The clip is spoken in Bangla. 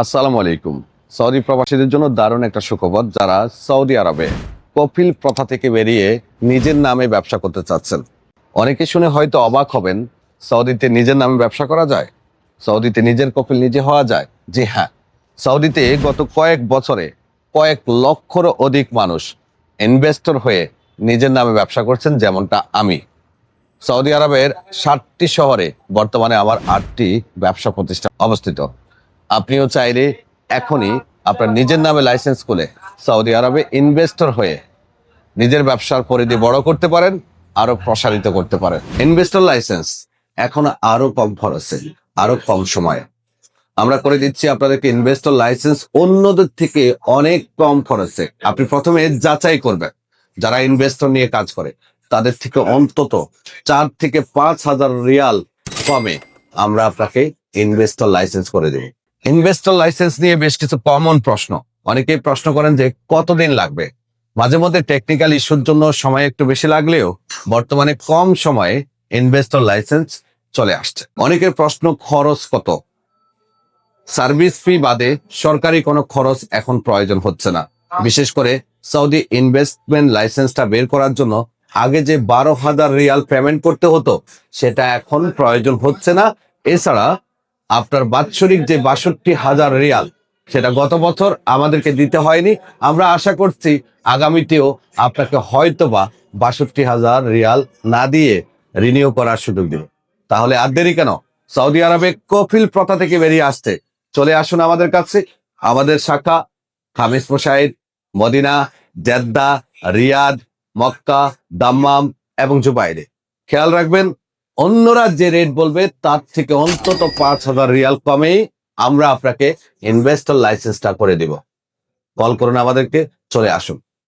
আসসালামু আলাইকুম। সৌদি প্রবাসীদের জন্য দারুণ একটা সুখবর, যারা সৌদি আরবে কপিল প্রথা থেকে বেরিয়ে নিজের নামে ব্যবসা করতে চাচ্ছেন। অনেকে শুনে হয়তো অবাক হবেন, সৌদিতে নিজের নামে ব্যবসা করা যায়? সৌদিতে নিজের কপিল নিজে হওয়া যায়? জি হ্যাঁ সৌদিতে গত কয়েক বছরে কয়েক লক্ষর অধিক মানুষ ইনভেস্টর হয়ে নিজের নামে ব্যবসা করছেন যেমনটা আমি। সৌদি আরবের ষাটটি শহরে বর্তমানে আমার আটটি ব্যবসা প্রতিষ্ঠান অবস্থিত। আপনিও চাইলে এখনই আপনার নিজের নামে লাইসেন্স খুলে সৌদি আরবে ইনভেস্টর হয়ে নিজের ব্যবসার পরিধি বড় করতে পারেন, আরও প্রসারিত করতে পারেন। ইনভেস্টর লাইসেন্স এখন আরও কম খরচে, আরও কম সময়ে। আমরা করে দিচ্ছি আপনাদেরকে ইনভেস্টর লাইসেন্স অন্যদের থেকে অনেক কম খরচে। আপনি প্রথমে যাচাই করবেন, যারা ইনভেস্টর নিয়ে কাজ করে, তাদের থেকে অন্তত চার থেকে পাঁচ হাজার রিয়াল কমে আমরা আপনাকে ইনভেস্টর লাইসেন্স করে দেব। ইনভেস্টর লাইসেন্স নিয়ে বেশ কিছু কমন প্রশ্ন। অনেকেই প্রশ্ন করেন যে কতদিন লাগবে? মাঝে মধ্যে টেকনিক্যাল ইস্যুর জন্য সময় একটু বেশি লাগলেও বর্তমানে কম সময়ে ইনভেস্টর লাইসেন্স চলে আসছে। অনেকের প্রশ্ন, খরচ কত? সার্ভিস ফি বাদে সরকারি কোনো খরচ এখন প্রয়োজন হচ্ছে না। বিশেষ করে সৌদি ইনভেস্টমেন্ট লাইসেন্সটা বের করার জন্য আগে যে বারো হাজার রিয়াল পেমেন্ট করতে হতো, সেটা এখন প্রয়োজন হচ্ছে না। এছাড়া আপনার বাৎসরিক যে বাষট্টি হাজার রিয়াল, সেটা গত বছর আমাদেরকে দিতে হয়নি। আমরা আশা করছি আগামীতেও আপনাকে হয়তোবা বাষট্টি হাজার রিয়াল না দিয়ে রিনিউ করার সুযোগ দেবে। তাহলে আর দেরি কেন? সৌদি আরবে কফিল প্রথা থেকে বেরিয়ে আসতে চলে আসুন আমাদের কাছে। আমাদের শাখা Khamis Mushait, Medina, Jeddah, Riyadh, Mecca, Dammam এবং জুবাইরে। খেয়াল রাখবেন অন্যরা যে রেট বলবে, তার থেকে অন্তত পাঁচ হাজার রিয়াল কমেই আমরা আপনাকে ইনভেস্টর লাইসেন্সটা করে দিব। কল করুন আমাদেরকে, চলে আসুন।